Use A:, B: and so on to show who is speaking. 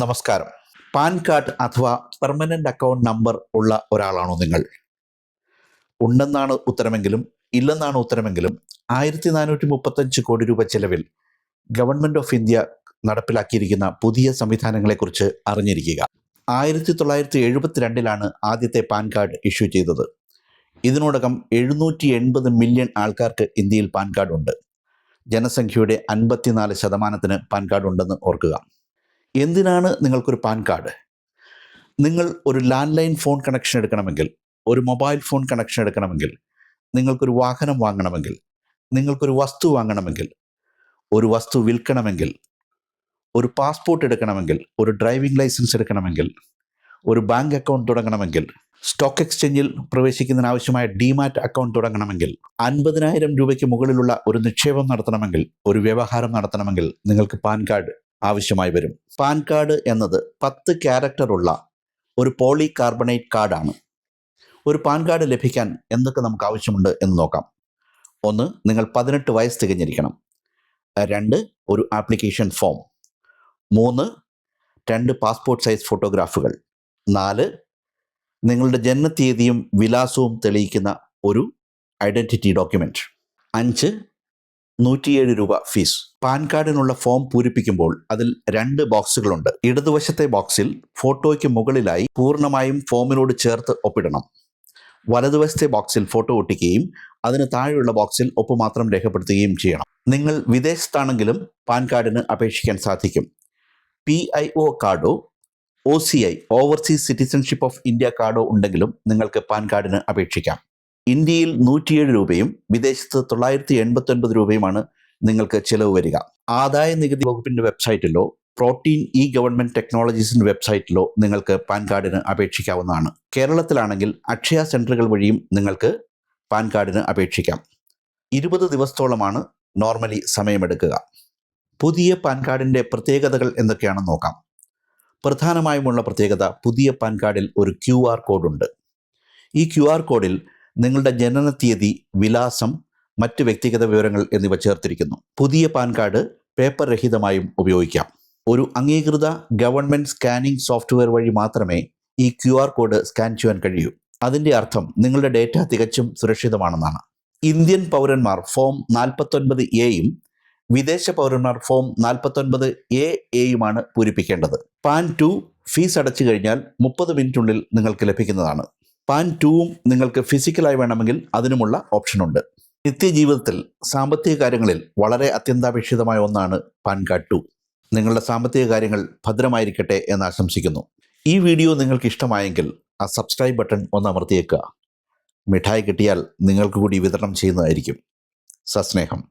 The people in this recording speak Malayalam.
A: നമസ്കാരം. പാൻ കാർഡ് അഥവാ പെർമനന്റ് അക്കൗണ്ട് നമ്പർ ഉള്ള ഒരാളാണോ നിങ്ങൾ? ഉണ്ടെന്നാണ് ഉത്തരമെങ്കിലും ഇല്ലെന്നാണ് ഉത്തരമെങ്കിലും ആയിരത്തി നാനൂറ്റി മുപ്പത്തഞ്ച് കോടി രൂപ ചെലവിൽ ഗവൺമെന്റ് ഓഫ് ഇന്ത്യ നടപ്പിലാക്കിയിരിക്കുന്ന പുതിയ സംവിധാനങ്ങളെക്കുറിച്ച് അറിഞ്ഞിരിക്കുക. ആയിരത്തി തൊള്ളായിരത്തി എഴുപത്തിരണ്ടിലാണ് ആദ്യത്തെ പാൻ കാർഡ് ഇഷ്യൂ ചെയ്തത്. ഇതിനോടകം എഴുന്നൂറ്റി എൺപത് മില്യൺ ആൾക്കാർക്ക് ഇന്ത്യയിൽ പാൻ കാർഡ് ഉണ്ട്. ജനസംഖ്യയുടെ അൻപത്തിനാല് ശതമാനത്തിന് പാൻ കാർഡ് ഉണ്ടെന്ന് ഓർക്കുക. എന്തിനാണ് നിങ്ങൾക്കൊരു പാൻ കാർഡ്? നിങ്ങൾ ഒരു ലാൻഡ് ലൈൻ ഫോൺ കണക്ഷൻ എടുക്കണമെങ്കിൽ ഒരു മൊബൈൽ ഫോൺ കണക്ഷൻ എടുക്കണമെങ്കിൽ നിങ്ങൾക്കൊരു വാഹനം വാങ്ങണമെങ്കിൽ നിങ്ങൾക്കൊരു വസ്തു വാങ്ങണമെങ്കിൽ ഒരു വസ്തു വിൽക്കണമെങ്കിൽ ഒരു പാസ്പോർട്ട് എടുക്കണമെങ്കിൽ ഒരു ഡ്രൈവിംഗ് ലൈസൻസ് എടുക്കണമെങ്കിൽ ഒരു ബാങ്ക് അക്കൗണ്ട് തുടങ്ങണമെങ്കിൽ സ്റ്റോക്ക് എക്സ്ചേഞ്ചിൽ പ്രവേശിക്കുന്നതിന് ആവശ്യമായ ഡിമാറ്റ് അക്കൗണ്ട് തുടങ്ങണമെങ്കിൽ അൻപതിനായിരം രൂപയ്ക്ക് മുകളിലുള്ള ഒരു നിക്ഷേപം നടത്തണമെങ്കിൽ ഒരു വ്യവഹാരം നടത്തണമെങ്കിൽ നിങ്ങൾക്ക് പാൻ കാർഡ് ആവശ്യമായി വരും. പാൻ കാർഡ് എന്നത് പത്ത് ക്യാരക്ടറുള്ള ഒരു പോളി കാർബണേറ്റ് കാർഡാണ്. ഒരു പാൻ കാർഡ് ലഭിക്കാൻ എന്തൊക്കെ നമുക്ക് ആവശ്യമുണ്ട് എന്ന് നോക്കാം. ഒന്ന് നിങ്ങൾ പതിനെട്ട് വയസ്സ് തികഞ്ഞിരിക്കണം. രണ്ട് ഒരു ആപ്ലിക്കേഷൻ ഫോം. മൂന്ന് രണ്ട് പാസ്പോർട്ട് സൈസ് ഫോട്ടോഗ്രാഫുകൾ. നാല് നിങ്ങളുടെ ജനനത്തീയതിയും വിലാസവും തെളിയിക്കുന്ന ഒരു ഐഡന്റിറ്റി ഡോക്യുമെന്റ് അഞ്ച് നൂറ്റിയേഴ് രൂപ ഫീസ്. പാൻ കാർഡിനുള്ള ഫോം പൂരിപ്പിക്കുമ്പോൾ അതിൽ രണ്ട് ബോക്സുകളുണ്ട്. ഇടതുവശത്തെ ബോക്സിൽ ഫോട്ടോയ്ക്ക് മുകളിലായി പൂർണമായും ഫോമിനോട് ചേർത്ത് ഒപ്പിടണം. വലതുവശത്തെ ബോക്സിൽ ഫോട്ടോ ഒട്ടിക്കുകയും അതിന് താഴെയുള്ള ബോക്സിൽ ഒപ്പ് മാത്രം രേഖപ്പെടുത്തുകയും ചെയ്യണം. നിങ്ങൾ വിദേശത്താണെങ്കിലും പാൻ കാർഡിന് അപേക്ഷിക്കാൻ സാധിക്കും. പി ഐ ഒ കാർഡോ O C I overseas citizenship of India കാർഡോ ഉണ്ടെങ്കിലും നിങ്ങൾക്ക് പാൻ കാർഡിന് അപേക്ഷിക്കാം. ഇന്ത്യയിൽ നൂറ്റിയേഴ് രൂപയും വിദേശത്ത് തൊള്ളായിരത്തി എൺപത്തി ഒൻപത് രൂപയുമാണ് നിങ്ങൾക്ക് ചിലവ് വരിക. ആദായ നികുതി വകുപ്പിന്റെ വെബ്സൈറ്റിലോ പ്രോട്ടീൻ ഇ ഗവൺമെന്റ് ടെക്നോളജീസിന്റെ വെബ്സൈറ്റിലോ നിങ്ങൾക്ക് പാൻ കാർഡിന് അപേക്ഷിക്കാവുന്നതാണ്. കേരളത്തിലാണെങ്കിൽ അക്ഷയ സെന്ററുകൾ വഴിയും നിങ്ങൾക്ക് പാൻ കാർഡിന് അപേക്ഷിക്കാം. ഇരുപത് ദിവസത്തോളമാണ് നോർമലി സമയമെടുക്കുക. പുതിയ പാൻ കാർഡിന്റെ പ്രത്യേകതകൾ എന്തൊക്കെയാണെന്ന് നോക്കാം. പ്രധാനമായുമുള്ള പ്രത്യേകത പുതിയ പാൻ കാർഡിൽ ഒരു ക്യു ആർ കോഡുണ്ട്. ഈ ക്യു ആർ കോഡിൽ നിങ്ങളുടെ ജനന തീയതി വിലാസം മറ്റ് വ്യക്തിഗത വിവരങ്ങൾ എന്നിവ ചേർത്തിരിക്കുന്നു. പുതിയ പാൻ കാർഡ് പേപ്പർ രഹിതമായും ഉപയോഗിക്കാം. ഒരു അംഗീകൃത ഗവൺമെന്റ് സ്കാനിംഗ് സോഫ്റ്റ്വെയർ വഴി മാത്രമേ ഈ ക്യു ആർ കോഡ് സ്കാൻ ചെയ്യാൻ കഴിയൂ. അതിന്റെ അർത്ഥം നിങ്ങളുടെ ഡേറ്റ തികച്ചും സുരക്ഷിതമാണെന്നാണ്. ഇന്ത്യൻ പൗരന്മാർ ഫോം നാൽപ്പത്തൊൻപത് എയും വിദേശ പൗരന്മാർ ഫോം നാൽപ്പത്തൊൻപത് എ എയുമാണ് പൂരിപ്പിക്കേണ്ടത്. പാൻ ടു ഫീസ് അടച്ചു കഴിഞ്ഞാൽ മുപ്പത് മിനിറ്റിനുള്ളിൽ നിങ്ങൾക്ക് ലഭിക്കുന്നതാണ്. പാൻ ടുവും നിങ്ങൾക്ക് ഫിസിക്കലായി വേണമെങ്കിൽ അതിനുമുള്ള ഓപ്ഷനുണ്ട്. നിത്യജീവിതത്തിൽ സാമ്പത്തിക കാര്യങ്ങളിൽ വളരെ അത്യന്താപേക്ഷിതമായ ഒന്നാണ് പാൻ കാർഡ് ടു നിങ്ങളുടെ സാമ്പത്തിക കാര്യങ്ങൾ ഭദ്രമായിരിക്കട്ടെ എന്ന് ആശംസിക്കുന്നു. ഈ വീഡിയോ നിങ്ങൾക്ക് ഇഷ്ടമായെങ്കിൽ ആ സബ്സ്ക്രൈബ് ബട്ടൺ ഒന്ന് അമർത്തിയേക്കുക. മിഠായി കിട്ടിയാൽ നിങ്ങൾക്ക് കൂടി വിതരണം ചെയ്യുന്നതായിരിക്കും. സസ്നേഹം.